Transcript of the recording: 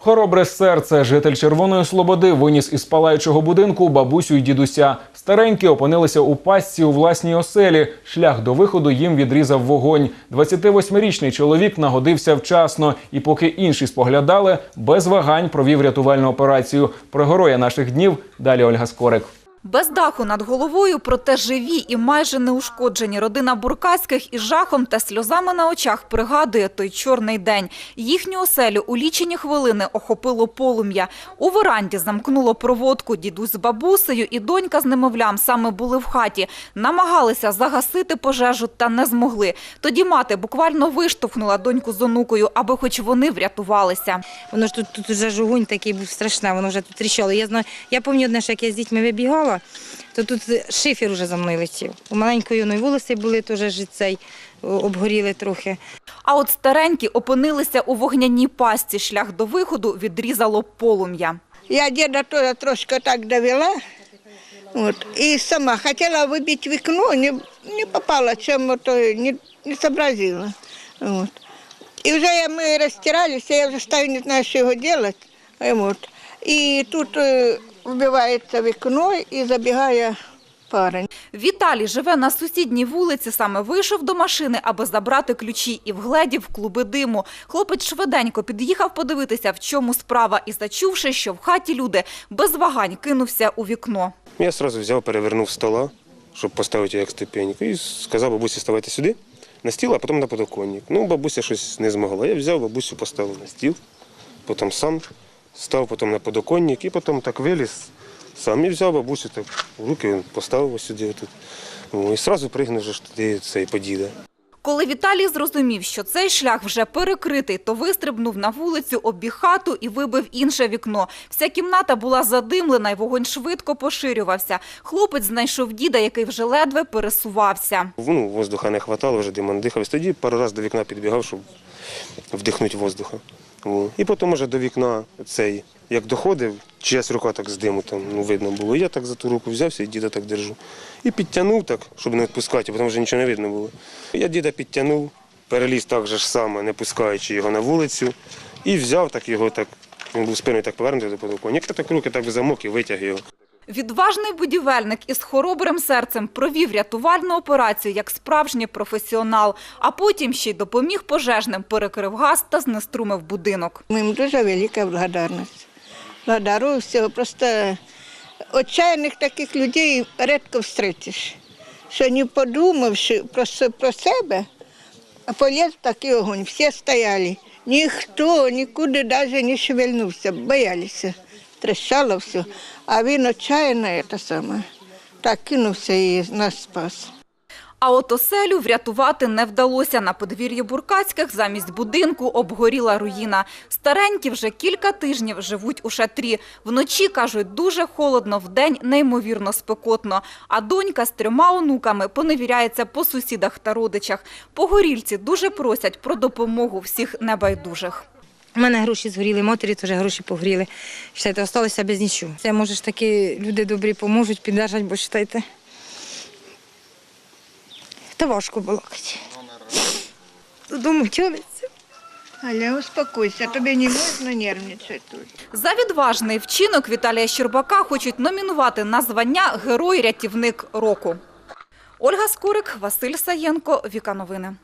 Хоробре серце, житель Червоної Слободи виніс із палаючого будинку бабусю й дідуся. Старенькі опинилися у пастці у власній оселі. Шлях до виходу їм відрізав вогонь. 28-річний чоловік нагодився вчасно, і поки інші споглядали, без вагань провів рятувальну операцію. Про героя наших днів далі Ольга Скорик. Без даху над головою, проте живі і майже неушкоджені. Родина Буркацьких із жахом та сльозами на очах пригадує той чорний день. Їхню оселю у лічені хвилини охопило полум'я. У веранді замкнуло проводку. Дідусь з бабусею і донька з немовлям саме були в хаті. Намагалися загасити пожежу та не змогли. Тоді мати буквально виштовхнула доньку з онукою, аби хоч вони врятувалися. Воно ж тут, тут вже ж такий був страшний, воно вже тут тріщало. Я знаю, я пам'ятаю що як я з дітьми вибігала, то тут шифер вже за мною летів. У маленької ну, і волоси були теж ж цей о, обгоріли трохи. А от старенькі опинилися у вогняній пастці. Шлях до виходу відрізало полум'я. Я деда тоже трошки так довела. Вот, и сама хотела выбить в окно, не, не попала, чем это не, не сообразила. Вот. И уже я- мы растирались, я уже стою, не знаю, что его делать. И Вот. И тут э, вбивается в окно и забегая парень. Віталій живе на сусідній вулиці, саме вийшов до машини, аби забрати ключі і вгледів клуби диму. Хлопець швиденько під'їхав подивитися, в чому справа, і зачувши, що в хаті люди, без вагань кинувся у вікно. Я одразу взяв, перевернув стола, щоб поставити як ступеньку, і сказав бабусі, ставайте сюди на стіл, а потім на подоконник. Ну, бабуся щось не змогла. Я взяв, бабусю поставив на стіл, потім сам став потім на подоконник і потім так виліз. Сам і взяв бабусю так в руки, поставив ось сюди. Отут. І одразу пригнув туди цей подіда. Коли Віталій зрозумів, що цей шлях вже перекритий, то вистрибнув на вулицю, обіг хату і вибив інше вікно. Вся кімната була задимлена, і вогонь швидко поширювався. Хлопець знайшов діда, який вже ледве пересувався. Ну, воздуха не вистачало, вже димон дихав. Тоді пару разів до вікна підбігав, щоб вдихнути воздуха. І потім вже до вікна цей, як доходив, чиясь рука так з диму там ну, видно було. Я так за ту руку взявся і діда так держу. І підтягнув так, щоб не відпускати, бо там вже нічого не видно було. Я діда підтягнув, переліз так же ж саме, не пускаючи його на вулицю, і взяв так його так. Він був спиною так повернути до подоконника. Так руки так замок і витяг його. Відважний будівельник із хоробрим серцем провів рятувальну операцію як справжній професіонал, а потім ще й допоміг пожежним, перекрив газ та знеструмив будинок. Моим дуже велика благодарность. Благодарю всього. Просто отчаянных таких людей редко встретиш. Що не подумавши про, про себе, а полез в такий огонь. Всі стояли. Ніхто нікуди навіть не шевельнувся, боялися. Трещало все. А він отчаянно це саме. Так кинувся і нас спас. А от оселю врятувати не вдалося. На подвір'ї Буркацьких замість будинку обгоріла руїна. Старенькі вже кілька тижнів живуть у шатрі. Вночі, кажуть, дуже холодно, вдень неймовірно спекотно. А донька з трьома онуками поневіряється по сусідах та родичах. Погорільці дуже просять про допомогу всіх небайдужих. У мене гроші згоріли, матері теж гроші погоріли. Считайте, залишилися без нічого. Це може ж таки люди добрі поможуть, піддержать, бо считайте. Та важко балакати. Додому тянеться. Але успокойся, тобі не можна нервничати тут. За відважний вчинок Віталія Щербака хочуть номінувати на звання Герой-рятівник року. Ольга Скорик, Василь Саєнко, Віка Новини.